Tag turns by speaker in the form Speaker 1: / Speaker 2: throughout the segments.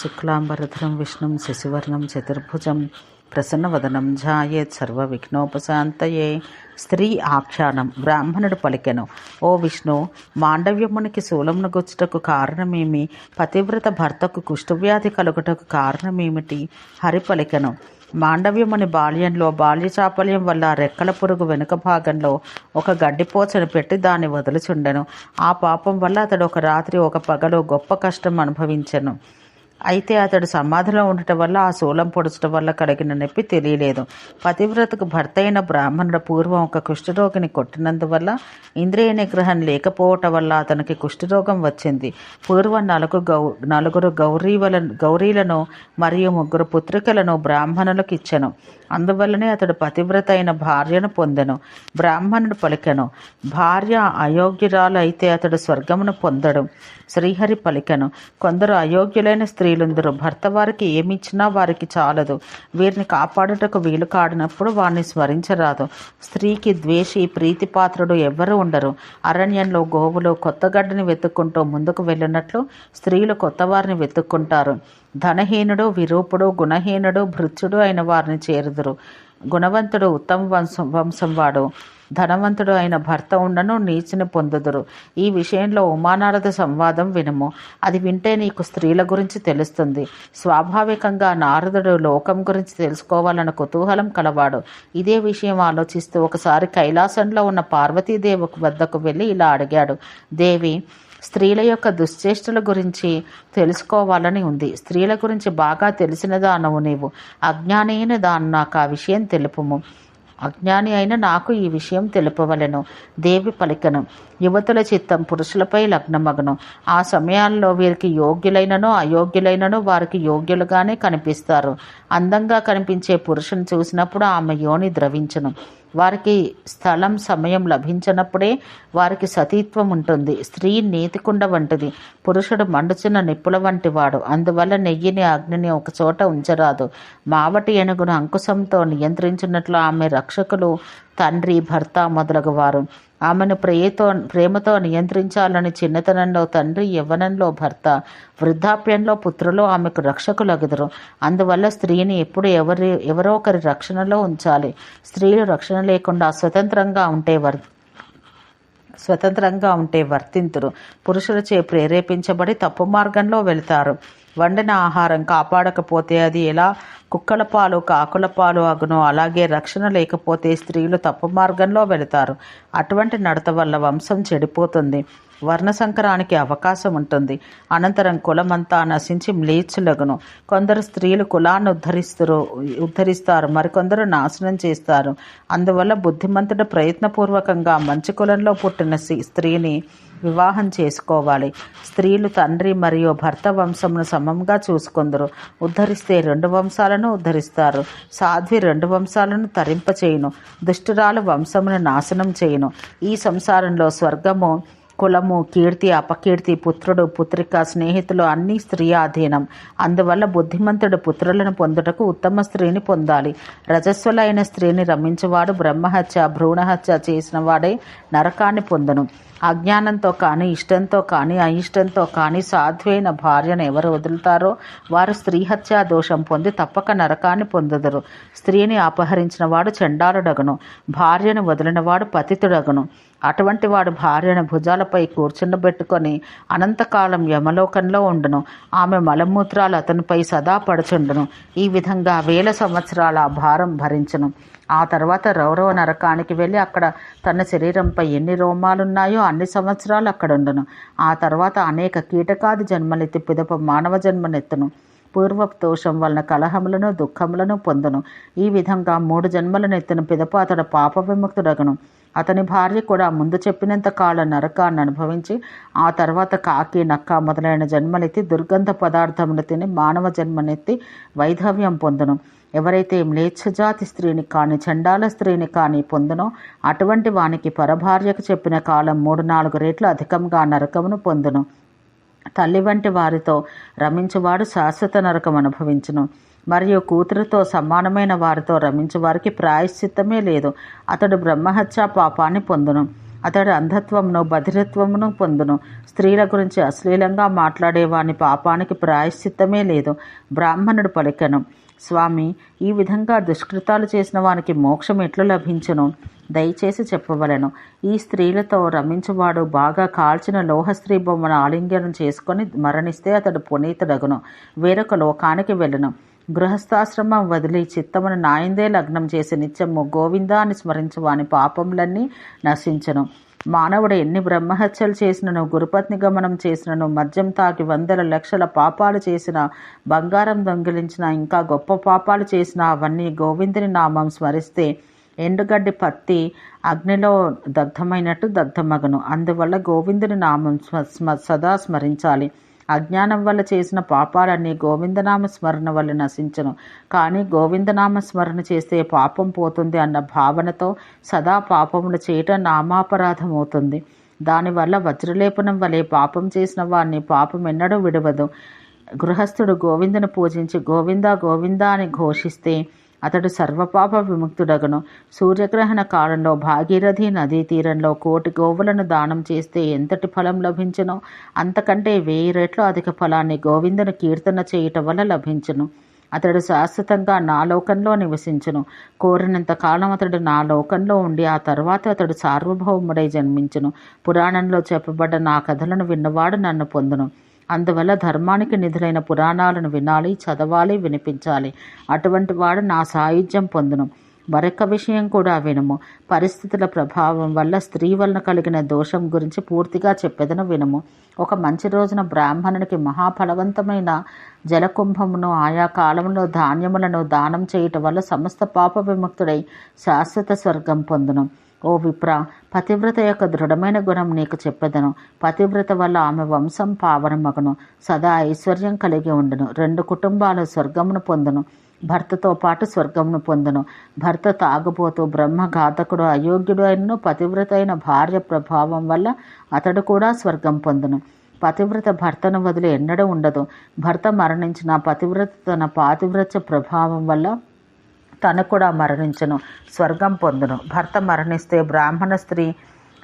Speaker 1: శుక్లాంబరధరం విష్ణుం శశివర్ణం చతుర్భుజం ప్రసన్నవదనం ఝాయేత్ సర్వవిఘ్నోపశాంతయే స్త్రీ ఆఖ్యానం బ్రాహ్మణుడు పలికెను. ఓ విష్ణు మాండవ్యమునికి శూలమును గుచ్చుటకు కారణమేమి? పతివ్రత భర్తకు కుష్ఠవ్యాధి కలుగుటకు కారణమేమిటి హరి పలికెను. మాండవ్యముని బాల్యంలో బాల్య చాపల్యం వల్ల రెక్కల పురుగు వెనుక భాగంలో ఒక గడ్డిపోచను పెట్టి దాన్ని వదులుచుండెను. ఆ పాపం వల్ల అతడు ఒక రాత్రి ఒక పగలు గొప్ప కష్టం అనుభవించెను. అయితే అతడు సమాధిలో ఉండటం వల్ల ఆ శూలం పొడుచడం వల్ల కలిగిన నొప్పి తెలియలేదు. పతివ్రతకు భర్త అయిన బ్రాహ్మణుడు పూర్వం ఒక కుష్ఠరోగిని కొట్టినందువల్ల ఇంద్రియ నిగ్రహం లేకపోవటం వల్ల అతనికి కుష్ఠరోగం వచ్చింది. పూర్వం నలుగు గౌ నలుగురు గౌరీవల గౌరీలను మరియు ముగ్గురు పుత్రికలను బ్రాహ్మణులకు ఇచ్చెను. అందువల్లనే అతడు పతివ్రత అయిన భార్యను పొందెను బ్రాహ్మణుడు పలికెను. భార్య అయోగ్యురాలు అయితే అతడు స్వర్గమును పొందడు. శ్రీహరి పలికెను కొందరు అయోగ్యులైన స్త్రీలుందరు. భర్త వారికి ఏమిచ్చినా వారికి చాలదు. వీరిని కాపాడుటకు వీలు కాడినప్పుడు వారిని స్మరించరాదు. స్త్రీకి ద్వేషి ప్రీతిపాత్రుడు ఎవ్వరూ ఉండరు. అరణ్యంలో గోవులు కొత్త గడ్డని వెతుక్కుంటూ ముందుకు వెళ్ళినట్లు స్త్రీలు కొత్త వారిని వెతుక్కుంటారు. ధనహీనుడు విరూపుడు గుణహీనుడు భృత్యుడు అయిన వారిని చేరుదురు. గుణవంతుడు ఉత్తమ వంశం వంశం వాడు ధనవంతుడు అయిన భర్త ఉండను నీచుని పొందుదురు. ఈ విషయంలో ఉమానారద సంవాదం వినము. అది వింటే నీకు స్త్రీల గురించి తెలుస్తుంది. స్వాభావికంగా నారదుడు లోకం గురించి తెలుసుకోవాలన్న కుతూహలం కలవాడు. ఇదే విషయం ఆలోచిస్తూ ఒకసారి కైలాసంలో ఉన్న పార్వతీదేవి వద్దకు వెళ్ళి ఇలా అడిగాడు. దేవి స్త్రీల యొక్క దుశ్చేష్టల గురించి తెలుసుకోవాలని ఉంది. స్త్రీల గురించి బాగా తెలిసిన దానవు నీవు. అజ్ఞానైన దాన్ని నాకు ఆ విషయం తెలుపుము. అజ్ఞాని అయిన నాకు ఈ విషయం తెలుపవలెను. దేవి పలికను. యువతుల చిత్తం పురుషులపై లగ్నమగను. ఆ సమయాల్లో వీరికి యోగ్యులైనను అయోగ్యులైనను వారికి యోగ్యులుగానే కనిపిస్తారు. అందంగా కనిపించే పురుషుని చూసినప్పుడు ఆమె యోని ద్రవించను. వారికి స్థలం సమయం లభించినప్పుడే వారికి సతీత్వం ఉంటుంది. స్త్రీ నీతికుండ వంటిది. పురుషుడు మండుచున్న నిప్పుల వంటి వాడు. అందువల్ల నెయ్యిని అగ్నిని ఒక చోట ఉంచరాదు. మావటి ఏనుగును అంకుశంతో నియంత్రించినట్లు ఆమె రక్షకులు తండ్రి భర్త మొదలగు వారు ఆమెను ప్రేయతో ప్రేమతో నియంత్రించాలని చిన్నతనంలో తండ్రి యవ్వనంలో భర్త వృద్ధాప్యంలో పుత్రులు ఆమెకు రక్షకులగుదురు. అందువల్ల స్త్రీని ఎప్పుడు ఎవరి ఎవరో ఒకరి రక్షణలో ఉంచాలి. స్త్రీలు రక్షణ లేకుండా స్వతంత్రంగా ఉంటే వర్ స్వతంత్రంగా ఉంటే వర్తింతురు. పురుషులచే ప్రేరేపించబడి తప్పు మార్గంలో వెళతారు. వండిన ఆహారం కాపాడకపోతే అది ఎలా కుక్కల పాలు కాకుల పాలు అగును. అలాగే రక్షణ లేకపోతే స్త్రీలు తప్పు మార్గంలో వెళతారు. అటువంటి నడత వల్ల వంశం చెడిపోతుంది. వర్ణ సంకరానికి అవకాశం ఉంటుంది. అనంతరం కులమంతా నశించి మ్లీచులగును కొందరు స్త్రీలు కులాన్ని ఉద్ధరిస్తారు ఉద్ధరిస్తారు. మరికొందరు నాశనం చేస్తారు. అందువల్ల బుద్ధిమంతుడు ప్రయత్నపూర్వకంగా మంచి కులంలో పుట్టిన స్త్రీని వివాహం చేసుకోవాలి. స్త్రీలు తండ్రి మరియు భర్త వంశమును సమంగా చూసుకుందరు. ఉద్ధరిస్తే రెండు వంశాలను ఉద్ధరిస్తారు. సాధ్వి రెండు వంశాలను తరింపచేయును. దుష్టురాలు వంశమును నాశనం చేయును. ఈ సంసారంలో స్వర్గము కులము కీర్తి అపకీర్తి పుత్రుడు పుత్రిక స్నేహితులు అన్నీ స్త్రీ అధీనం. అందువల్ల బుద్ధిమంతుడు పుత్రులను పొందుటకు ఉత్తమ స్త్రీని పొందాలి. రజస్వలైన స్త్రీని రమించువాడు బ్రహ్మహత్య భ్రూణహత్య చేసిన వాడే నరకాన్ని పొందను. అజ్ఞానంతో కానీ ఇష్టంతో కానీ అయిష్టంతో కానీ సాధ్వైన భార్యను ఎవరు వదులుతారో వారు స్త్రీ హత్యా దోషం పొంది తప్పక నరకాన్ని పొందుదురు. స్త్రీని అపహరించిన వాడు చండాలుడగను. భార్యను వదిలినవాడు పతితుడగను. అటువంటి వాడు భార్యను భుజాలపై కూర్చుండబెట్టుకొని అనంతకాలం యమలోకంలో ఉండును. ఆమె మలమూత్రాలు అతనిపై సదా పడుచుండును. ఈ విధంగా వేల సంవత్సరాల భారం భరించును. ఆ తర్వాత రౌరవ నరకానికి వెళ్ళి అక్కడ తన శరీరంపై ఎన్ని రోమాలున్నాయో అన్ని సంవత్సరాలు అక్కడ ఉండును ఆ తర్వాత అనేక కీటకాది జన్మలెత్తి పిదప మానవ జన్మనెత్తును. పూర్వ దోషం వలన కలహములను దుఃఖములను పొందును. ఈ విధంగా మూడు జన్మలను ఎత్తిన పిదప అతడు పాప విముక్తుడగను. అతని భార్య కూడా ముందు చెప్పినంత కాలం నరకాన్ని అనుభవించి ఆ తర్వాత కాకి నక్క మొదలైన జన్మలెత్తి దుర్గంధ పదార్థములు తిని మానవ జన్మనెత్తి వైధవ్యం పొందును. ఎవరైతే మ్లేచ్ఛజాతి స్త్రీని కాని చండాల స్త్రీని కాని పొందునో అటువంటి వానికి పరభార్యకు చెప్పిన కాలం మూడు నాలుగు రెట్లు అధికంగా నరకమును పొందును. తల్లి వంటి వారితో రమించువాడు శాశ్వత నరకం అనుభవించును. మరియు కూతురుతో సమానమైన వారితో రమించు వారికి ప్రాయశ్చిత్తమే లేదు. అతడు బ్రహ్మహత్యా పాపాన్ని పొందును. అతడు అంధత్వమును బధిరత్వమును పొందును. స్త్రీల గురించి అశ్లీలంగా మాట్లాడేవాని పాపానికి ప్రాయశ్చిత్తమే లేదు. బ్రాహ్మణుడు పలికెను. స్వామి ఈ విధంగా దుష్కృతాలు చేసిన వానికి మోక్షం ఎట్లు లభించును? దయచేసి చెప్పవలను. ఈ స్త్రీలతో రమించువాడు బాగా కాల్చిన లోహ స్త్రీ బొమ్మను ఆలింగనం చేసుకొని మరణిస్తే అతడు పునీతుడగును. వేరొక లోకానికి వెళ్ళను. గృహస్థాశ్రమం వదిలి చిత్తమును నాయందే లగ్నం చేసి నిత్యము గోవిందాన్ని స్మరించు వాని పాపములన్నీ నశించను. మానవుడు ఎన్ని బ్రహ్మహత్యలు చేసినను గురుపత్ని గమనం చేసినను మద్యం తాకి వందల లక్షల పాపాలు చేసిన బంగారం దొంగిలించిన ఇంకా గొప్ప పాపాలు చేసిన అవన్నీ గోవిందుని నామం స్మరిస్తే ఎండుగడ్డి పత్తి అగ్నిలో దగ్ధమైనట్టు దగ్ధమగను. అందువల్ల గోవిందుని నామం స్మ స్మ సదా స్మరించాలి. అజ్ఞానం వల్ల చేసిన పాపాలన్నీ గోవిందనామ స్మరణ వల్ల నశించను. కానీ గోవిందనామ స్మరణ చేస్తే పాపం పోతుంది అన్న భావనతో సదా పాపములు చేయటం నామాపరాధం అవుతుంది దానివల్ల వజ్రలేపనం వలె పాపం చేసిన వారిని పాపం ఎన్నడూ విడవదు. గృహస్థుడు గోవిందను పూజించి గోవింద గోవింద అని ఘోషిస్తే అతడు సర్వపాప విముక్తుడగను. సూర్యగ్రహణ కాలంలో భాగీరథి నదీ తీరంలో కోటి గోవులను దానం చేస్తే ఎంతటి ఫలం లభించునో? అంతకంటే వెయ్యి రెట్లు అధిక ఫలాన్ని గోవిందుని కీర్తన చేయటం వల్ల లభించును. అతడు శాశ్వతంగా నా లోకంలో నివసించును. కోరినంత కాలం అతడు నా లోకంలో ఉండి ఆ తర్వాత అతడు సార్వభౌముడై జన్మించును. పురాణంలో చెప్పబడ్డ నా కథలను విన్నవాడు నన్ను పొందును. అందువల్ల ధర్మానికి నిధులైన పురాణాలను వినాలి చదవాలి వినిపించాలి. అటువంటి వాడు నా సాయుధ్యం పొందును. మరొక విషయం కూడా వినుము. పరిస్థితుల ప్రభావం వల్ల స్త్రీ వలన కలిగిన దోషం గురించి పూర్తిగా చెప్పేదను వినుము. ఒక మంచి రోజున బ్రాహ్మణునికి మహాఫలవంతమైన జలకుంభమును ఆయా కాలంలో ధాన్యములను దానం చేయటం వల్ల సమస్త పాప విముక్తుడై శాశ్వత స్వర్గం పొందును. ఓ విప్ర పతివ్రత యొక్క దృఢమైన గుణం నీకు చెప్పెదను. పతివ్రత వల్ల ఆమె వంశం పావనమగును సదా ఐశ్వర్యం కలిగి ఉండును. రెండు కుటుంబాలు స్వర్గమును పొందును. భర్తతో పాటు స్వర్గమును పొందును. భర్త తాగుబోతూ బ్రహ్మఘాతకుడు అయోగ్యుడు అయినను పతివ్రత అయిన భార్య ప్రభావం వల్ల అతడు కూడా స్వర్గం పొందును. పతివ్రత భర్తను వదిలి ఎన్నడూ ఉండదు. భర్త మరణించిన పతివ్రత తన పాతివ్రత ప్రభావం వల్ల తను కూడా మరణించును స్వర్గం పొందును. భర్త మరణిస్తే బ్రాహ్మణ స్త్రీ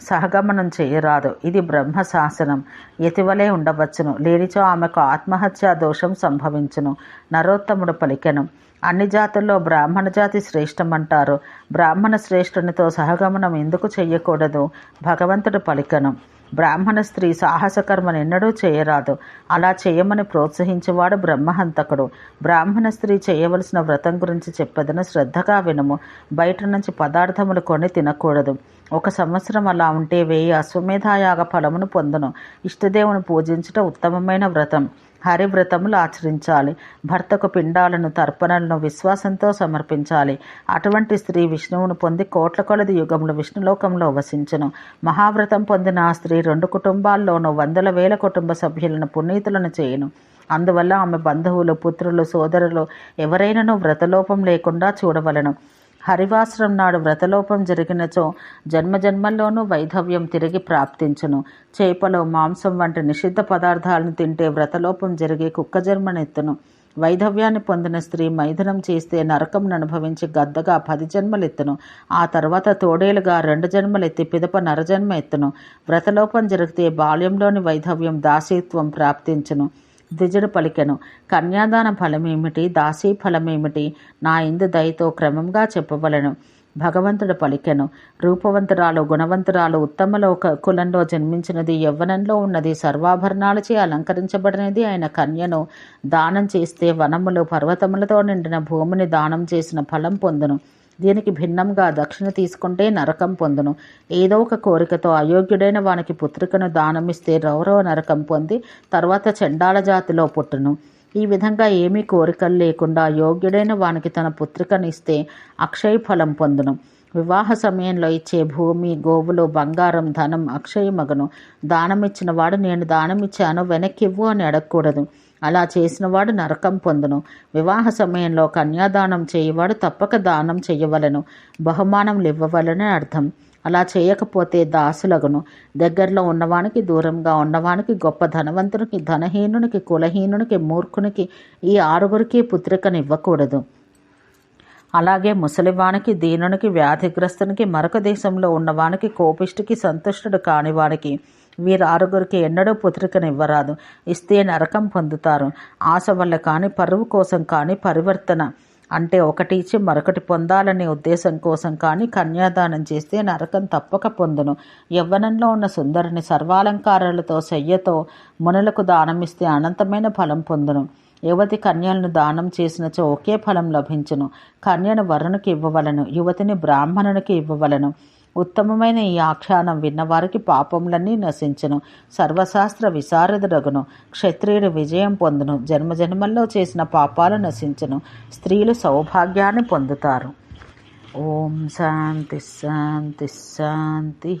Speaker 1: సహగమనం చేయరాదు. ఇది బ్రహ్మ శాసనం ఎతివలే ఉండవచ్చును. లేనిచో ఆమెకు ఆత్మహత్యా దోషం సంభవించును. నరోత్తముడు పలికెను. అన్ని జాతుల్లో బ్రాహ్మణ జాతి శ్రేష్టమంటారు. బ్రాహ్మణ శ్రేష్ఠునితో సహగమనం ఎందుకు చెయ్యకూడదు? భగవంతుడు పలికను. బ్రాహ్మణ స్త్రీ సాహసకర్మను ఎన్నడూ చేయరాదు. అలా చేయమని ప్రోత్సహించేవాడు బ్రహ్మహంతకుడు. బ్రాహ్మణ స్త్రీ చేయవలసిన వ్రతం గురించి చెప్పదను శ్రద్ధగా వినము. బయట నుంచి పదార్థములు కొని తినకూడదు. ఒక సంవత్సరం అలా ఉంటే వేయి అశ్వమేధాయాగ ఫలమును పొందును. ఇష్టదేవుని పూజించుట ఉత్తమమైన వ్రతం. హరివ్రతములు ఆచరించాలి. భర్తకు పిండాలను తర్పణలను విశ్వాసంతో సమర్పించాలి. అటువంటి స్త్రీ విష్ణువును పొంది కోట్ల కొలది యుగములు విష్ణులోకంలో వసించును. మహావ్రతం పొందిన ఆ స్త్రీ రెండు కుటుంబాల్లోనూ వందల వేల కుటుంబ సభ్యులను పునీతులను చేయను. అందువల్ల ఆమె బంధువులు పుత్రులు సోదరులు ఎవరైనాను వ్రతలోపం లేకుండా చూడవలను. హరివాసరం నాడు వ్రతలోపం జరిగినచో జన్మజన్మల్లోనూ వైధవ్యం తిరిగి ప్రాప్తించును. చేపలు మాంసం వంటి నిషిద్ధ పదార్థాలను తింటే వ్రతలోపం జరిగి కుక్క జన్మనెత్తును. వైధవ్యాన్ని పొందిన స్త్రీ మైథునం చేస్తే నరకం అనుభవించి గద్దగా పది జన్మలెత్తును. ఆ తర్వాత తోడేలుగా రెండు జన్మలెత్తి పిదప నరజన్మ ఎత్తును. వ్రతలోపం జరిగితే బాల్యంలోని వైధవ్యం దాసీత్వం ప్రాప్తించును. ద్విజుడు పలికెను. కన్యాదాన ఫలమేమిటి? దాసీ ఫలమేమిటి? నా ఇందు దయతో క్రమంగా చెప్పవలను. భగవంతుడు పలికెను. రూపవంతురాలు గుణవంతురాలు ఉత్తమలోక కులంలో జన్మించినది యవ్వనంలో ఉన్నది సర్వాభరణాలచే అలంకరించబడినది ఆయన కన్యను దానం చేస్తే వనములు పర్వతములతో నిండిన భూమిని దానం చేసిన ఫలం పొందును. దీనికి భిన్నంగా దక్షిణ తీసుకుంటే నరకం పొందును. ఏదో ఒక కోరికతో అయోగ్యుడైన వానికి పుత్రికను దానమిస్తే రౌరవ నరకం పొంది తర్వాత చండాల జాతిలో పుట్టును. ఈ విధంగా ఏమీ కోరికలు లేకుండా యోగ్యుడైన వానికి తన పుత్రికను ఇస్తే అక్షయ ఫలం పొందును. వివాహ సమయంలో ఇచ్చే భూమి గోవులు బంగారం ధనం అక్షయమగను. దానమిచ్చిన వాడు నేను దానమిచ్చాను వెనక్కివ్వు అని అడగకూడదు. అలా చేసినవాడు నరకం పొందును. వివాహ సమయంలో కన్యాదానం చేయవాడు తప్పక దానం చేయవలను. బహుమానములు ఇవ్వవలని అర్థం. అలా చేయకపోతే దాసులగును. దగ్గరలో ఉన్నవానికి దూరంగా ఉన్నవానికి గొప్ప ధనవంతునికి ధనహీనునికి కులహీనునికి మూర్ఖునికి ఈ ఆరుగురికి పుత్రికనివ్వకూడదు. అలాగే ముసలివానికి దీనునికి వ్యాధిగ్రస్తునికి మరొక దేశంలో ఉన్నవానికి కోపిష్టికి సంతుష్టుడు కానివానికి వీరు ఆరుగురికి ఎన్నడూ పుత్రికనివ్వరాదు. ఇస్తే నరకం పొందుతారు. ఆశ వల్ల కానీ పరువు కోసం కానీ పరివర్తన అంటే ఒకటి ఇచ్చి మరొకటి పొందాలనే ఉద్దేశం కోసం కానీ కన్యాదానం చేస్తే నరకం తప్పక పొందును. యవ్వనంలో ఉన్న సుందరిని సర్వాలంకారాలతో శయ్యతో మునులకు దానమిస్తే అనంతమైన ఫలం పొందును. యువతి కన్యలను దానం చేసినచో ఒకే ఫలం లభించును. కన్యను వరుణుకి ఇవ్వవలను. యువతిని బ్రాహ్మణునికి ఇవ్వవలను. ఉత్తమమైన ఈ ఆఖ్యానం విన్నవారికి పాపములన్నీ నశించును. సర్వశాస్త్ర విశారదుడగును. క్షత్రియుడు విజయం పొందును. జన్మజన్మల్లో చేసిన పాపాలు నశించును. స్త్రీలు సౌభాగ్యాన్ని పొందుతారు. ఓం శాంతి శాంతి శాంతి.